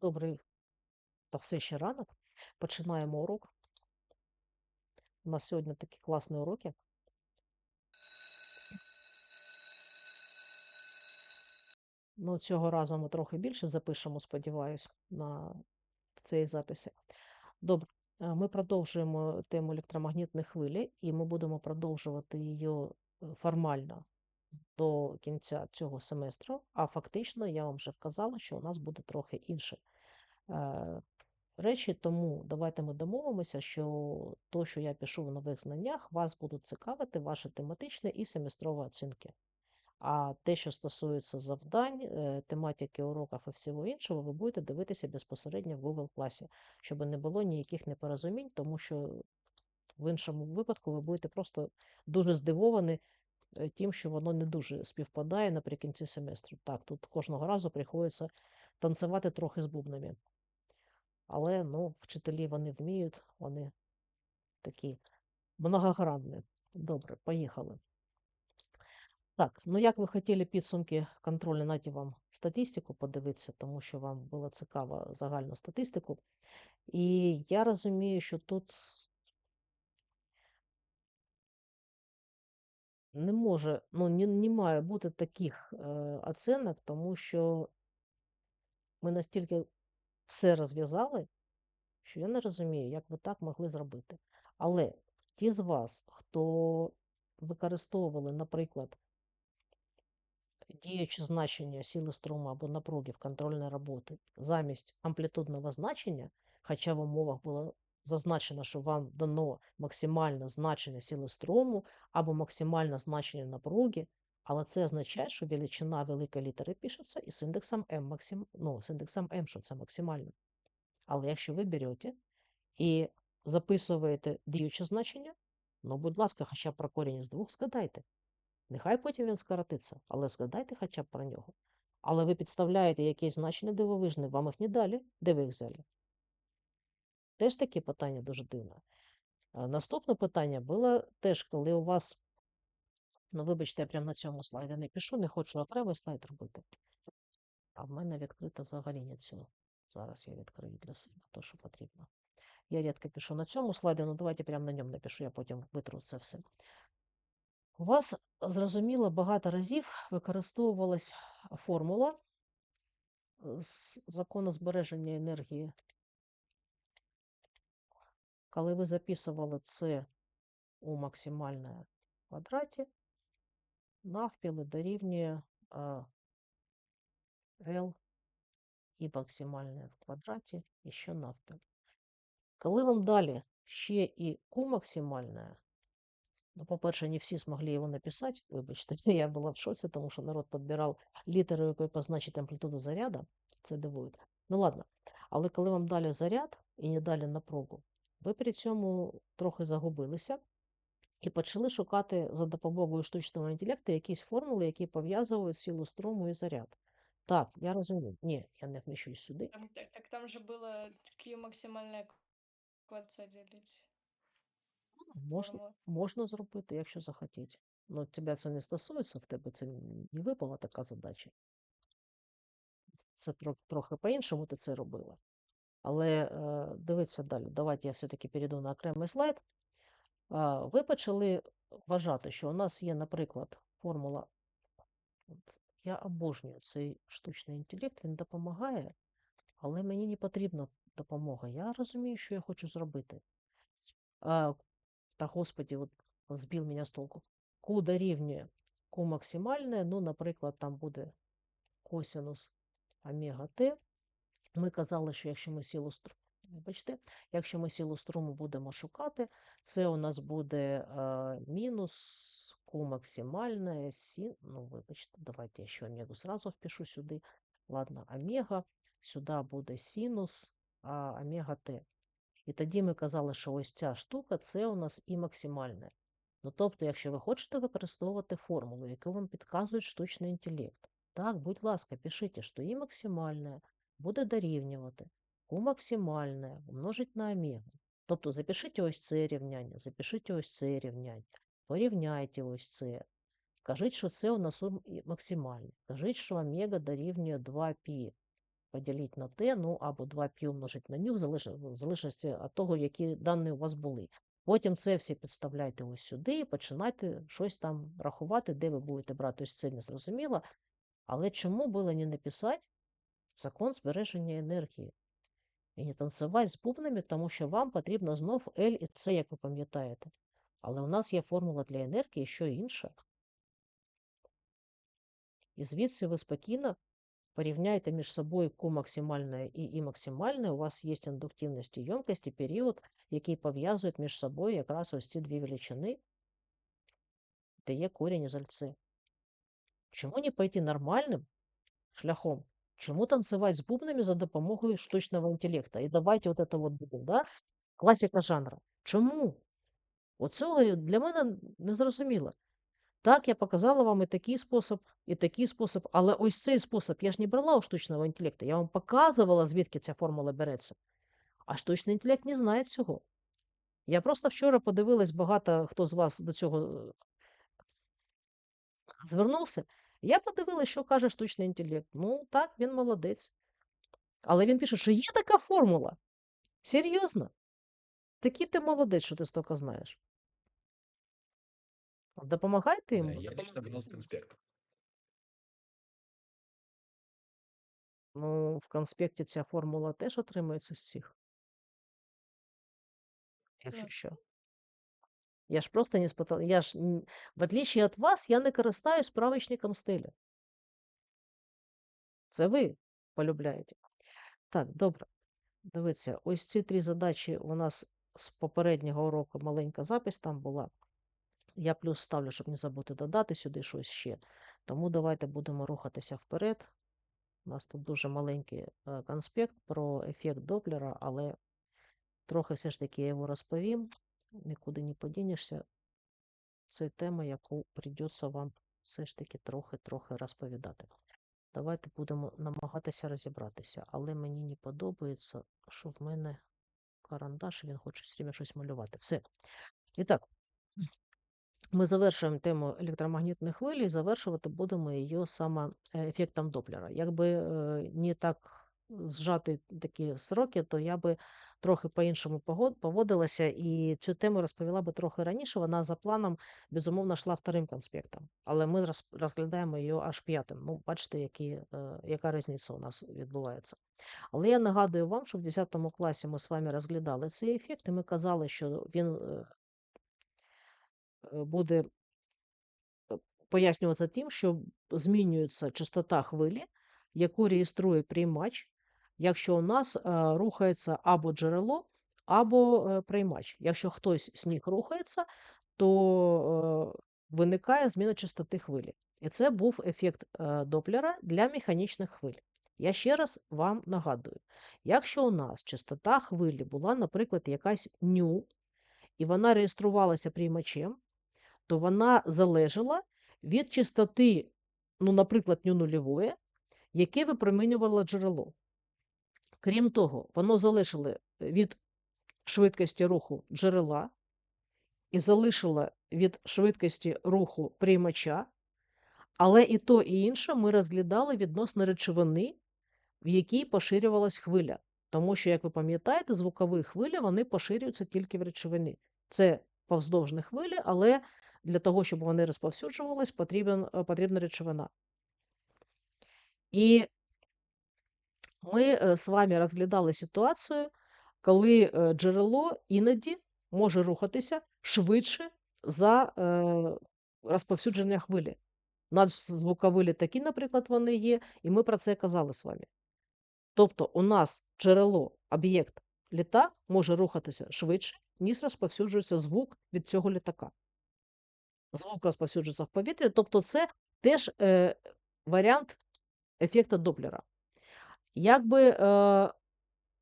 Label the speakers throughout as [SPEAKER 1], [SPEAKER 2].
[SPEAKER 1] Добрий та все ще ранок. Починаємо урок. У нас сьогодні такі класні уроки. Ну, цього разу ми трохи більше запишемо, сподіваюсь, на цій записі. Добре, е, ми продовжуємо тему електромагнітної хвилі, і ми будемо продовжувати її е, формально до кінця цього семестру, а фактично я вам вже вказала, що у нас буде трохи інше е, речі, тому давайте ми домовимося, що то, що я пишу в нових знаннях, вас будуть цікавити ваші тематичні і семестрові оцінки. А те, що стосується завдань, е, тематики уроків і всього іншого, ви будете дивитися безпосередньо в Google класі, щоб не було ніяких непорозумінь, тому що в іншому випадку ви будете просто дуже здивовані тим, що воно не дуже співпадає наприкінці семестру. Так, тут кожного разу приходиться танцювати трохи з бубнами. Але ну, вчителі вони вміють, вони такі многогранні. Добре, поїхали. Так, ну як ви хотіли підсумки контролю, наді вам статистику подивитися, тому що вам було цікаво загальну статистику. І я розумію, що тут не може, ну, не, не має бути таких е, оцінок, тому що ми настільки все розв'язали, що я не розумію, як ви так могли зробити. Але ті з вас, хто використовували, наприклад, діюче значення сили струму або напруги в контрольної роботи замість амплітудного значення, хоча в умовах було зазначено, що вам дано максимальне значення сили струму або максимальне значення напруги, але це означає, що величина великої літери пишеться і з індексом m, максим... ну, з індексом m, що це максимально. Але якщо ви берете і записуєте діюче значення, ну, будь ласка, хоча б про корінь із двох згадайте. Нехай потім він скоротиться, але згадайте хоча б про нього. Але ви підставляєте якесь значення дивовижне, вам їх не далі, де ви їх взяли? Теж таке питання дуже дивне. Наступне питання було теж, коли у вас, ну, вибачте, я прямо на цьому слайді не пишу, не хочу окремий слайд робити. А в мене відкрита взагалі не цього. Зараз я відкрию для себе то, що потрібно. Я рідко пишу на цьому слайді, ну давайте прямо на ньому напишу, я потім витру це все. У вас, зрозуміло, багато разів використовувалась формула закону збереження енергії. Коли ви записували це у максимальному квадраті, навпіли дорівнює L і максимальне в квадраті і ще навпіл. Коли вам далі ще і Q максимальне, ну, по-перше, не всі змогли його написати, вибачте, я була в шоці, тому що народ підбирав літеру, якою позначити амплітуду заряду, це дивує. Ну ладно, але коли вам далі заряд і не далі напругу, ви при цьому трохи загубилися і почали шукати за допомогою штучного інтелекту якісь формули, які пов'язують силу струму і заряд. Так, я розумію. Ні, я не вміщусь сюди.
[SPEAKER 2] Там, так, так там же было Q максимальное квадца делить.
[SPEAKER 1] Можна, можна зробити, якщо захотіти. Ну, тебе це не стосується, в тебе це не випала така задача. Це трохи по-іншому ти це робила. Але е, дивіться далі. Давайте я все-таки перейду на окремий слайд. Ви почали вважати, що у нас є, наприклад, формула. От, я обожнюю цей штучний інтелект, він допомагає, але мені не потрібна допомога. Я розумію, що я хочу зробити. А, Та, господі, от збив мене з толку. Q дорівнює Q максимальне, ну, наприклад, там буде косинус омега Т. Ми казали, що якщо ми силу струму, вибачте, якщо ми силу струму будемо шукати, це у нас буде е, мінус Q максимальная, син, ну, вибачте, давайте я ще омегу сразу впишу сюди. Ладно, омега, сюди буде синус, а омега Т. І тоді ми казали, що ось ця штука це у нас і максимальне. Ну, тобто, якщо ви хочете використовувати формулу, яку вам підказує штучний інтелект, так, будь ласка, пишіть, що і максимальне буде дорівнювати Q максимальне умножить на омегу. Тобто запишіть ось це рівняння, запишіть ось це рівняння. Порівняйте ось це. Кажіть, що це у нас максимальне. Кажіть, що омега дорівнює 2π. поділити на t, ну або 2π умножити на ню, в залежності від того, які дані у вас були. Потім це все підставляйте ось сюди і починайте щось там рахувати, де ви будете брати ось це не зрозуміло. Але чому було не написати закон збереження енергії? І не танцювати з бубнами, тому що вам потрібно знов L і C, як ви пам'ятаєте. Але у нас є формула для енергії, що інша. І звідси ви спокійно порівняйте між собою Q максимальне і I максимальне. У вас є індуктивність і ємкість і період, який пов'язують між собою якраз ось ці дві величини, де є корінь із L-C. Чому не пойти нормальним шляхом? Чому танцювати з бубнами за допомогою штучного інтелекту? І давайте от це от будемо, да? Класика жанру. Чому? Оцього для мене не зрозуміло. Так, я показала вам і такий спосіб, і такий спосіб, але ось цей спосіб я ж не брала у штучного інтелекту. Я вам показувала, звідки ця формула береться. А штучний інтелект не знає цього. Я просто вчора подивилась, багато хто з вас до цього е, звернувся. Я подивилася, що каже штучний інтелект. Ну, так, він молодець. Але він пише, що є така формула. Серйозно? Такий ти молодець, що ти стільки знаєш. Допомагайте йому.
[SPEAKER 3] я лично вынес конспект.
[SPEAKER 1] Ну, в конспекті ця формула теж отримується з цих. Якщо що. Я ж просто не спитала. Я ж, в отличие від вас, я не користаюсь справочником стиля. Це ви полюбляєте. Так, добре. Дивіться, ось ці три задачі у нас з попереднього уроку маленька запись там була. Я плюс ставлю, щоб не забути додати сюди щось ще. Тому давайте будемо рухатися вперед. У нас тут дуже маленький е, конспект про ефект Доплера, але трохи все ж таки я його розповім. Нікуди не подінешся. Це тема, яку прийдеться вам все ж таки трохи-трохи розповідати. Давайте будемо намагатися розібратися, але мені не подобається, що в мене карандаш, він хоче все время щось малювати. Все. І так, ми завершуємо тему електромагнітної хвилі і завершувати будемо її саме е, ефектом Доплера. Якби е, не так зжати такі сроки, то я би трохи по-іншому поводилася і цю тему розповіла би трохи раніше. Вона за планом, безумовно, йшла вторим конспектом, але ми роз- розглядаємо її аж п'ятим. Ну, бачите, які, е, яка різниця у нас відбувається. Але я нагадую вам, що в 10 класі ми з вами розглядали цей ефект, і ми казали, що він е, е, буде пояснюватися тим, що змінюється частота хвилі, яку реєструє приймач, якщо у нас е, рухається або джерело, або е, приймач. Якщо хтось з них рухається, то е, виникає зміна частоти хвилі. І це був ефект Доплера для механічних хвиль. Я ще раз вам нагадую, якщо у нас частота хвилі була, наприклад, якась ню, і вона реєструвалася приймачем, то вона залежала від частоти, ну, наприклад, ню нульової, яке випромінювало джерело. Крім того, воно залежало від швидкості руху джерела і залишило від швидкості руху приймача, але і то, і інше ми розглядали відносно речовини, в якій поширювалась хвиля. Тому що, як ви пам'ятаєте, звукові хвилі вони поширюються тільки в речовині. Це повздовжні хвилі, але для того, щоб вони розповсюджувались, е, потрібна речовина. І ми е, з вами розглядали ситуацію, коли джерело іноді може рухатися швидше за розповсюдження хвилі. У нас звукові літаки, наприклад, вони є, і ми про це казали з вами. Тобто у нас джерело, об'єкт літак може рухатися швидше, ніж розповсюджується звук від цього літака. Звук розповсюджується в повітрі, тобто це теж е, варіант ефекта Доплера. Якби е,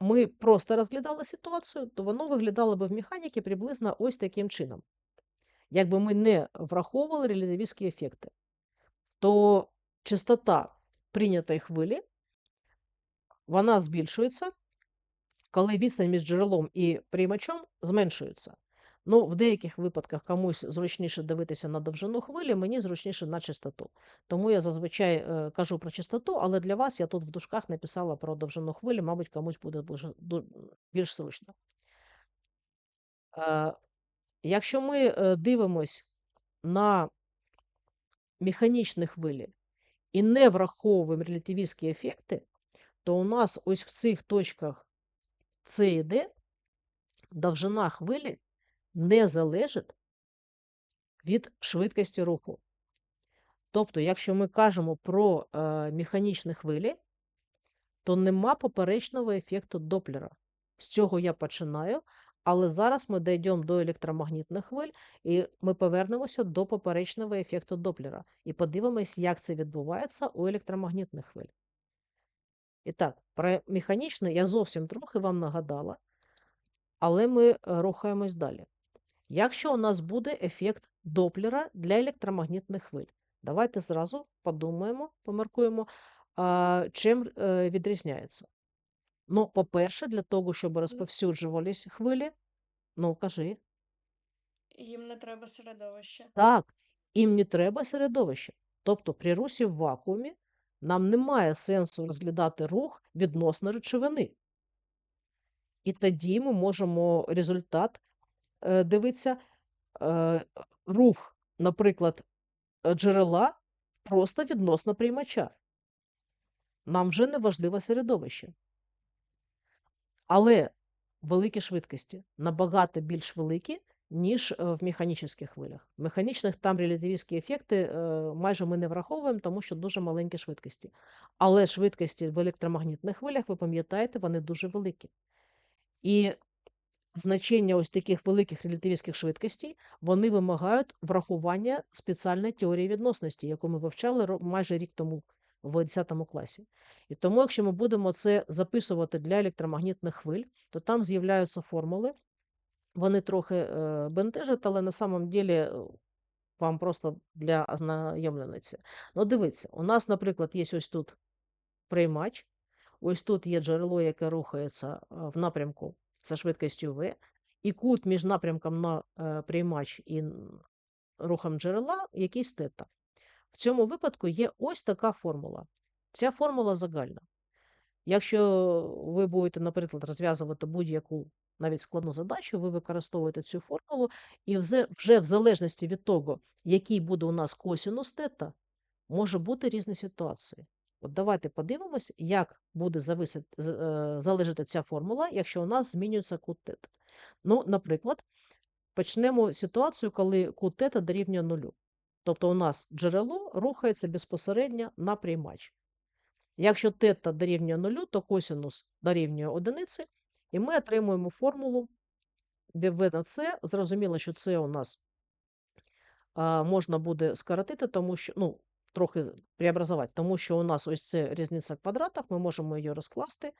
[SPEAKER 1] ми просто розглядали ситуацію, то воно виглядало би в механіці приблизно ось таким чином. Якби ми не враховували релятивістські ефекти, то частота прийнятої хвилі вона збільшується, коли відстань між джерелом і приймачом зменшується. Ну, в деяких випадках комусь зручніше дивитися на довжину хвилі, мені зручніше на частоту. Тому я зазвичай е, кажу про частоту, але для вас я тут в дужках написала про довжину хвилі, мабуть, комусь буде ду- більш зручно. Е, Якщо ми е, дивимось на механічні хвилі і не враховуємо релятивістські ефекти, то у нас ось в цих точках С і Д довжина хвилі не залежить від швидкості руху. Тобто, якщо ми кажемо про е, механічні хвилі, то нема поперечного ефекту Доплера. З цього я починаю, але зараз ми дійдемо до електромагнітних хвиль, і ми повернемося до поперечного ефекту Доплера і подивимось, як це відбувається у електромагнітних хвиль. І так, про механічне я зовсім трохи вам нагадала, але ми е, рухаємось далі. Якщо у нас буде ефект Доплера для електромагнітних хвиль, давайте зразу подумаємо, поміркуємо, а, чим е, відрізняється. Ну, по-перше, для того, щоб розповсюджувались хвилі, ну кажи,
[SPEAKER 2] Їм не треба середовище.
[SPEAKER 1] так, їм не треба середовище. Тобто при русі в вакуумі нам немає сенсу розглядати рух відносно речовини. І тоді ми можемо результат е, дивитися, е, рух, наприклад, е, джерела просто відносно приймача. Нам вже не важливе середовище. Але великі швидкості набагато більш великі, ніж в механічних хвилях. В механічних там релятивістські ефекти майже ми не враховуємо, тому що дуже маленькі швидкості. Але швидкості в електромагнітних хвилях, ви пам'ятаєте, вони дуже великі. І значення ось таких великих релятивістських швидкостей, вони вимагають врахування спеціальної теорії відносності, яку ми вивчали майже рік тому в 10 класі. І тому, якщо ми будемо це записувати для електромагнітних хвиль, то там з'являються формули. Вони трохи е, бентежать, але на самом ділі е, вам просто для ознайомленості. Ну, дивіться, у нас, наприклад, є ось тут приймач, ось тут є джерело, яке рухається е, в напрямку за швидкістю V, і кут між напрямком на е, приймач і рухом джерела якийсь тета. В цьому випадку є ось така формула. Ця формула загальна. Якщо ви будете, наприклад, розв'язувати будь-яку навіть складну задачу, ви використовуєте цю формулу, і вже в залежності від того, який буде у нас косінус тета, може бути різні ситуації. От давайте подивимось, як буде зависити, е, залежати ця формула, якщо у нас змінюється кут тета. Ну, наприклад, почнемо ситуацію, коли кут тета дорівнює нулю. Тобто у нас джерело рухається безпосередньо на приймач. Якщо тета дорівнює нулю, то косінус дорівнює одиниці, і ми отримуємо формулу, де v на c. Зрозуміло, що це у нас можна буде скоротити, тому що, ну, трохи преобразувати, тому що у нас ось це різниця квадратів, ми можемо її розкласти,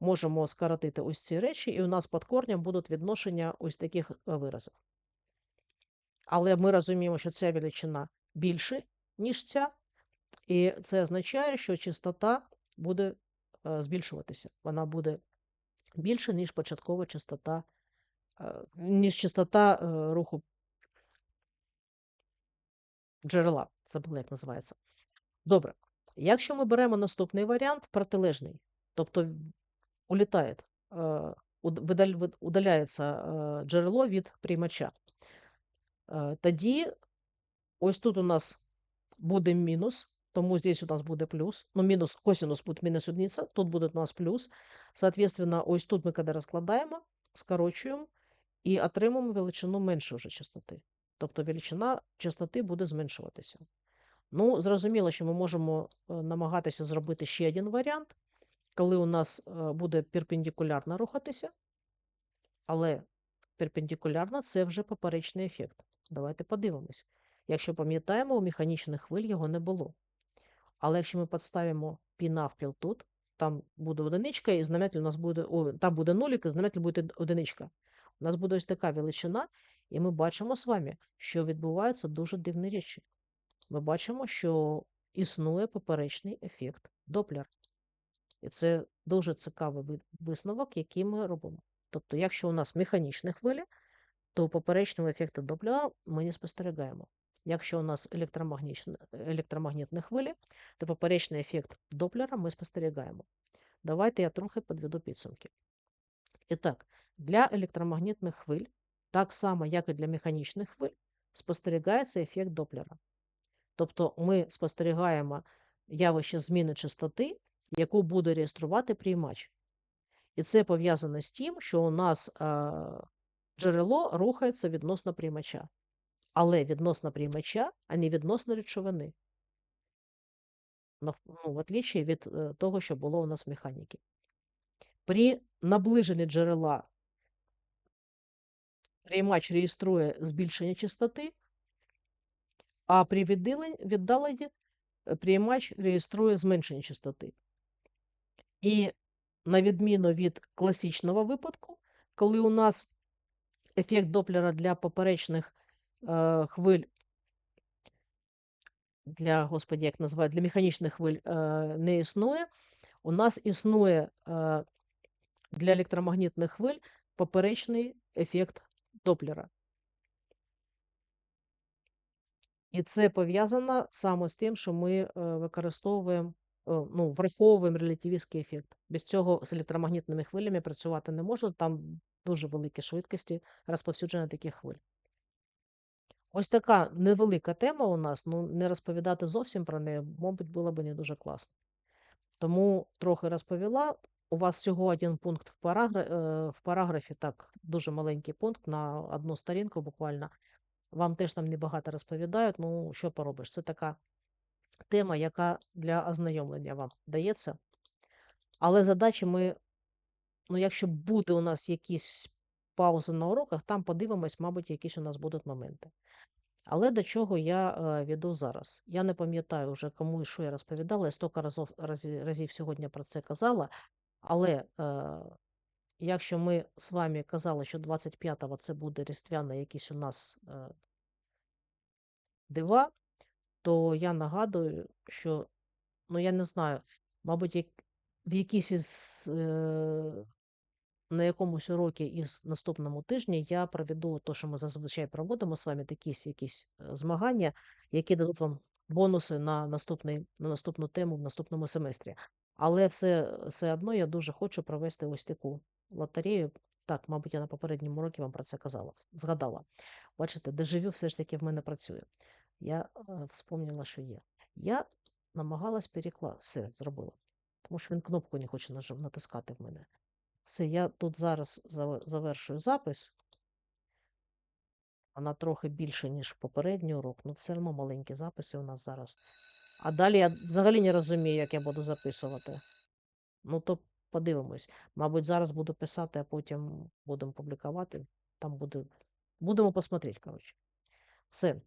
[SPEAKER 1] можемо скоротити ось ці речі, і у нас під корнем будуть відношення ось таких е, виразів. Але ми розуміємо, що ця величина більше, ніж ця, і це означає, що частота буде збільшуватися. Вона буде більше, ніж початкова частота, е, ніж частота руху джерела. Забула, як називається. Добре. Якщо ми беремо наступний варіант, протилежний, тобто улітає, е, удаляється е, джерело від приймача, е, тоді ось тут у нас буде мінус, тому здесь у нас буде плюс. Ну, мінус, косинус буде мінус одиниця, тут буде у нас плюс. Соответственно, ось тут ми коли розкладаємо, скорочуємо і отримуємо величину менше вже частоти. Тобто величина частоти буде зменшуватися. Ну, зрозуміло, що ми можемо е, намагатися зробити ще один варіант, коли у нас е, буде перпендикулярно рухатися, але перпендикулярно це вже поперечний ефект. Давайте подивимось. Якщо пам'ятаємо, у механічних хвиль його не було. Але якщо ми підставимо пі навпіл тут, там буде одиничка, і знаменатель у нас буде, о, там буде нулік, і знаменатель буде одиничка. У нас буде ось така величина, і ми бачимо з вами, що відбуваються дуже дивні речі. Ми бачимо, що існує поперечний ефект Доплер. І це дуже цікавий висновок, який ми робимо. Тобто, якщо у нас механічні хвилі, то поперечного ефекту Доплера ми не спостерігаємо. Якщо у нас електромагнічне- електромагнітні хвилі, то поперечний ефект Доплера ми спостерігаємо. Давайте я трохи підведу підсумки. І так, для електромагнітних хвиль, так само, як і для механічних хвиль, спостерігається ефект Доплера. Тобто ми спостерігаємо явище зміни частоти, яку буде реєструвати приймач. І це пов'язано з тим, що у нас джерело рухається відносно приймача. Але відносно приймача, а не відносно речовини. Ну, в отличие від е, того, що було у нас в механіки. При наближенні джерела приймач реєструє збільшення частоти, а при віддален- віддаленні е, приймач реєструє зменшення частоти. І на відміну від класичного випадку, коли у нас ефект Доплера для поперечних е, хвиль, для, господі, як називають, для механічних хвиль е, не існує, у нас існує е, для електромагнітних хвиль поперечний ефект Доплера. І це пов'язано саме з тим, що ми е, використовуємо, е, ну, враховуємо релятивістський ефект. Без цього з електромагнітними хвилями працювати не можна, там дуже великі швидкості розповсюдження таких хвиль. Ось така невелика тема у нас, ну не розповідати зовсім про неї, мабуть, було б не дуже класно. Тому трохи розповіла. У вас всього один пункт в, парагра... е, в параграфі, так, дуже маленький пункт на одну сторінку буквально. Вам теж там небагато розповідають, ну що поробиш? Це така тема, яка для ознайомлення вам дається. Але задачі ми, ну, якщо буде у нас якісь паузи на уроках, там подивимось, мабуть, якісь у нас будуть моменти. Але до чого я е, веду зараз? Я не пам'ятаю вже, кому і що я розповідала, я стільки разів, разів сьогодні про це казала. Але е, якщо ми з вами казали, що 25-го це буде різдвяна якісь у нас е, дива, то я нагадую, що, ну я не знаю, мабуть, як, в якійсь із, е, на якомусь уроці із наступному тижні я проведу те, що ми зазвичай проводимо з вами, такі якісь е, змагання, які дадуть вам бонуси на, наступний, на наступну тему в наступному семестрі. Але все, все одно я дуже хочу провести ось таку лотерею. Так, мабуть, я на попередньому уроці вам про це казала, згадала. Бачите, дежавю все ж таки в мене працює. Я е, вспомнила, що є. Я намагалась перекласти, все зробила. Тому що він кнопку не хоче натискати в мене. Все, я тут зараз завершую запис. Вона трохи більше, ніж попередній урок, але все одно маленькі записи у нас зараз. А далі я взагалі не розумію, як я буду записувати. Ну, то подивимось. Мабуть, зараз буду писати, а потім будемо публікувати. Там буде. Будемо посмотреть, коротше. Все.